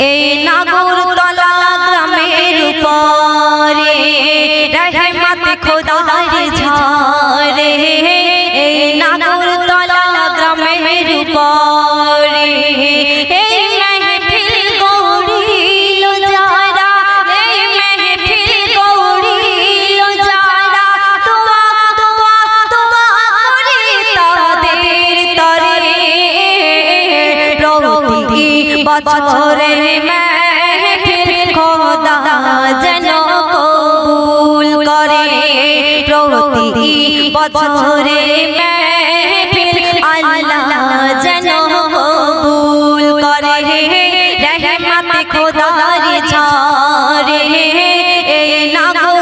এই নাগরতলা গ্রামের বছরে মেহফিল খোদা যেন কবুল করে। প্রতি বছরে মেহফিল আল্লাহ যেন কবুল করে। রহমত খোদার ঝরে এই নাগরতলা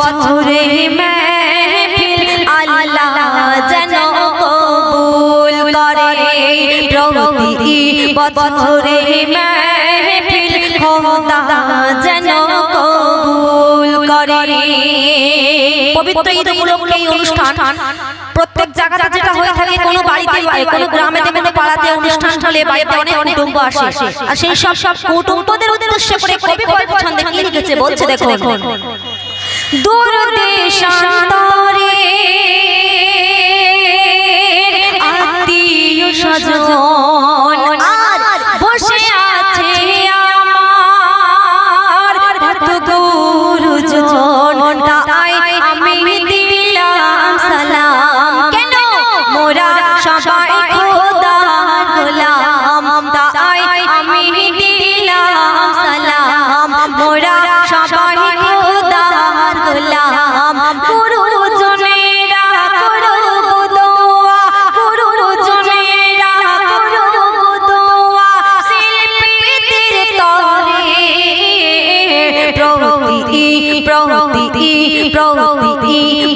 বছরে মেহফিল আল্লাহ যেন কবুল করে। বছরে মেহফিল খোদা যেন কবুল করে। অনুষ্ঠান প্রত্যেক জায়গাতে যেটা হয়ে থাকে, কোনো কোনো পাড়াতে অনুষ্ঠান অনেক কুটুম্ব আসে। আর সেই সব সব কুটুম্বদের উদ্দেশ্য করে কবি কল্প ছন্দে কি লিখেছে বলছে দেখুন। দূর দেশান্তরে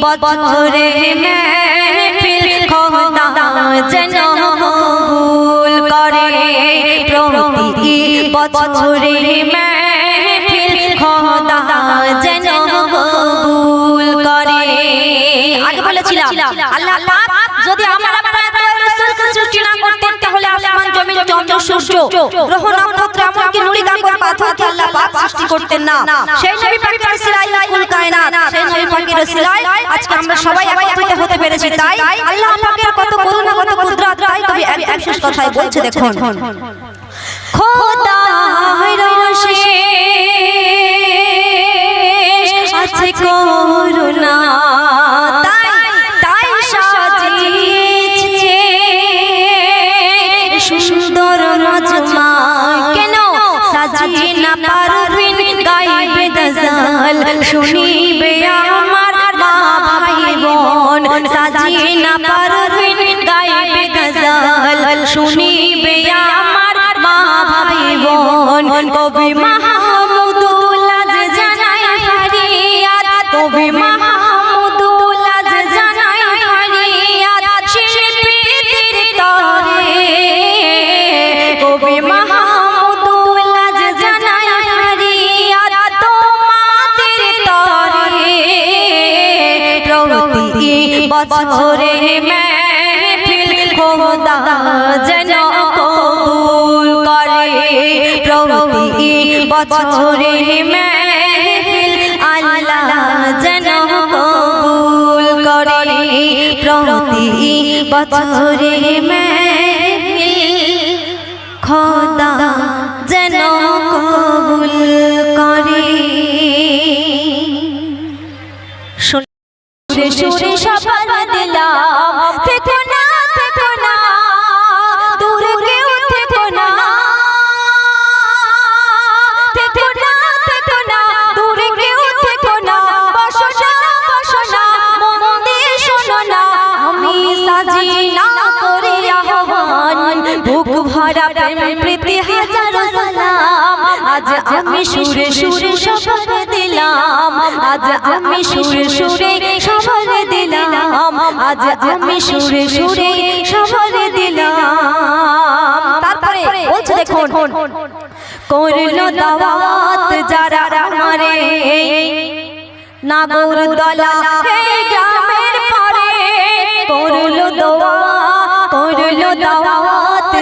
বছরে মেহফিল খোদা যেন কবুল করে। প্রতি বছরে মেহফিল খোদা যেন কবুল করে। আগে বলেছিলাম, আল্লাহ যদি আমার আপনার রাসূলকে সৃষ্টি না করতেন জমিন চন্দ্র সূর্য। গ্রহ নক্ষত্র এমনকি নুড়ি কাকর পাথরকে আল্লাহ পাক সৃষ্টি করতেন না? সেই নবী পাকের সিলাই কুল কায়নাত। সেই নবী পাকের সিলাই আজকে আমরা সবাই একত্রিত হতে পেরেছি, তাই আল্লাহ পাকের কত করুণা, কত কুদরত, তাই কবি এক বিশেষ কথাই বলছে, দেখুন। খোদা রশে আছে করুণা না পারবেন গাইবে গজল। শুনিবে আমার মা ভাই বোন কবি মাহমুদুল্লাহ জানাই ফারিয়াদ কবি মাহমুদুল বছরে মেহফিল খোদা যেন কবুল করে প্রতি বছরে মেহফিল আল্লাহ যেন কবুল করে প্রতি বছরে মেহফিল খোদা যেন কবুল করে সুরে সুরে ভরা প্রেম প্রীতি হাজারো সালাম। আজ আমি সুরে সুরে সবার দিলাম। আজ আমি সুরে সুরে সবার দিলাম। আজ আমি সুরে সুরে সবার দিলাম। তারপরে বলছো দেখুন, করল দাওয়াত যারা আমারে। নাগর দলা গ্রামের পরে করল দোয়া, করল দাওয়াত।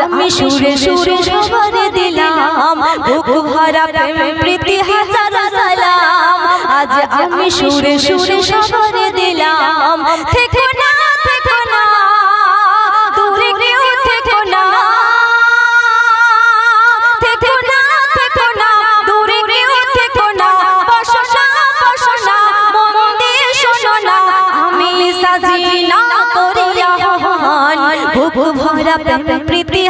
আমি সুরে সুরে সবার দিলাম, বুক ভরা প্রেম প্রীতি হাজার সালাম। আজ আমি সুরে সুরে সবার দিলাম, থেকো না থেকো না, দূরে কেউ থেকো না। থেকো না থেকো না, দূরে কেউ থেকো না, বসো না বসো না, মন দিয়ে শোনো না। আমি সাজি না করিয়া বুক ভরা প্রেম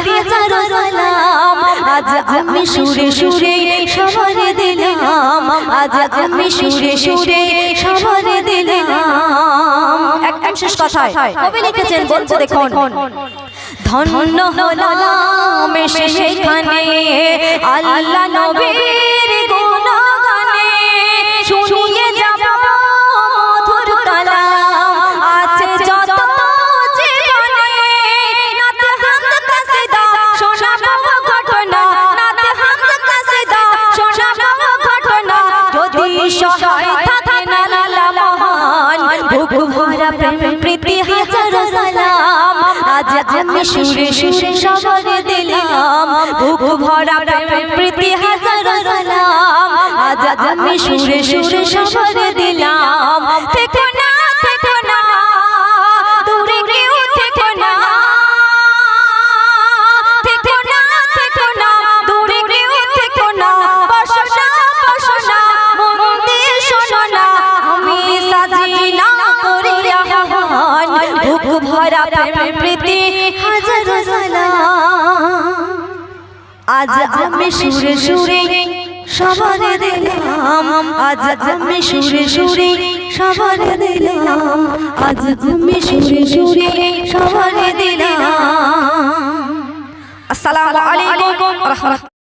হাজার সালাম, আজ আমি সুরে সুরে সবার দিলাম, আজ আমি সুরে সুরে সবার দিলাম। একদম শেষ কথা কবি লিখেছেন দেখুন, ধন্য হলাম সেখানে আল্লাহ নবীর যদি সহায় থাকে না লালা মহান বুক ভরা প্রেম প্রীতি হাজার সালাম। আজ আমি সুরে সুরে সবার দিলাম। বুক ভরা প্রেম প্রীতি হাজার সালাম। আজ আমি সুরে সুরে সবার দিলাম। থেকো না থেকো আজ আমি সুরে সুরে সবার দিলাম। আজ আমি সুরে সুরে সবার দিলাম। আজ আমি সুরে সুরে সবার দিলাম। আসসালামু আলাইকুম। রহমতুল্লাহ